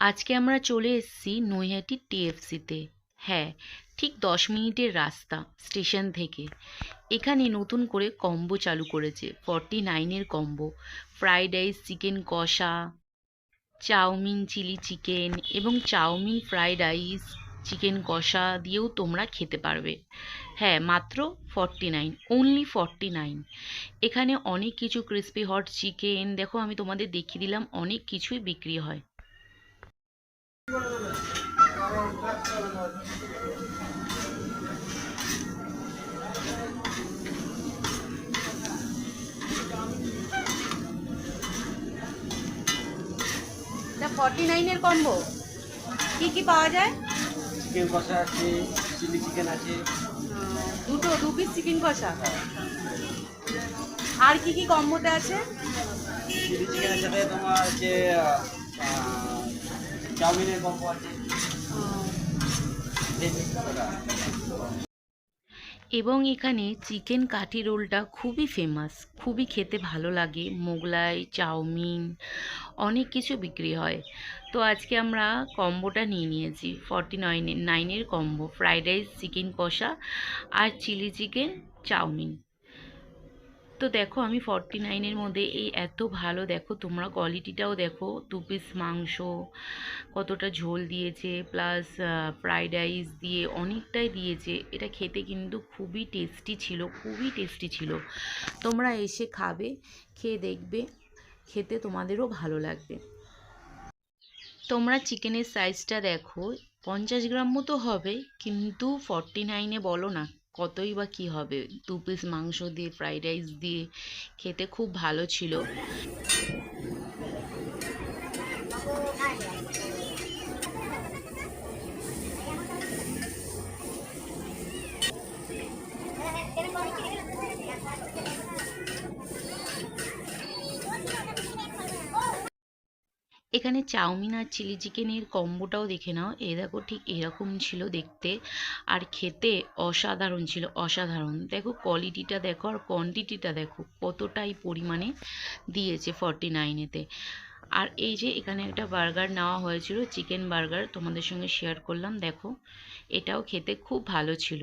আজকে আমরা চলে এসেছি নৈহাটি টিএফসিতে। হ্যাঁ ঠিক দশ মিনিটের রাস্তা স্টেশন থেকে। এখানে নতুন করে কম্বো চালু করেছে, ফর্টি নাইনের কম্বো। ফ্রাইড রাইস, চিকেন কষা, চাউমিন, চিলি চিকেন এবং চাউমিন, ফ্রাইড রাইস, চিকেন কষা দিয়েও তোমরা খেতে পারবে। হ্যাঁ মাত্র forty nine only forty nine. এখানে অনেক কিছু ক্রিস্পি হট চিকেন দেখো আমি তোমাদের দেখিয়ে দিলাম, অনেক কিছুই বিক্রি হয়। ফর্টি নাইনের কম্বো কি কি পাওয়া যায়? চিকেন কষা আছে চিলি চিকেন আছে। দুটো দু পিস চিকেন কষা। আর কি কি কম্বোতে আছে? চিলি চিকেনের সাথে তোমার হচ্ছে চাউমিনের কম্বো আছে। এবং এখানে চিকেন কাঠি রোলটা খুবই ফেমাস খুবই খেতে ভালো লাগে। মোগলাই, চাউমিন, অনেক কিছু বিক্রি হয়। তো আজকে আমরা কম্বোটা নিয়ে নিয়েছি ফর্টি নাইনের নাইনের কম্বো ফ্রাইড রাইস চিকেন কষা আর চিলি চিকেন চাউমিন। তো দেখো, আমি ফর্টি নাইনের মধ্যে, এই এত ভালো দেখো, তোমরা কোয়ালিটিটাও দেখো দু পিস মাংস, কতটা ঝোল দিয়েছে প্লাস ফ্রাইড রাইস দিয়ে অনেকটাই দিয়েছে, এটা খেতে কিন্তু খুবই টেস্টি ছিল, খুবই টেস্টি ছিল। তোমরা এসে খাবে, খেয়ে দেখবে, খেতে তোমাদেরও ভালো লাগবে। তোমরা চিকেনের সাইজটা দেখো, পঞ্চাশ গ্রাম মতো হবে, কিন্তু ফর্টি নাইনে বলো না। কতই বা কী হবে? দু পিস মাংস দিয়ে ফ্রাইড রাইস দিয়ে খেতে খুব ভালো ছিল। এখানে চাউমিন আর চিলি চিকেনের কম্বোটাও দেখে নাও। এ দেখো ঠিক এরকম ছিল দেখতে। আর খেতে অসাধারণ ছিল, অসাধারণ। দেখো কোয়ালিটিটা দেখো আর কোয়ান্টিটিটা দেখো কতটাই পরিমাণে দিয়েছে ফর্টি নাইনেতে আর এই যে এখানে একটা বার্গার নেওয়া হয়েছিল চিকেন বার্গার তোমাদের সঙ্গে শেয়ার করলাম। দেখো, এটাও খেতে খুব ভালো ছিল।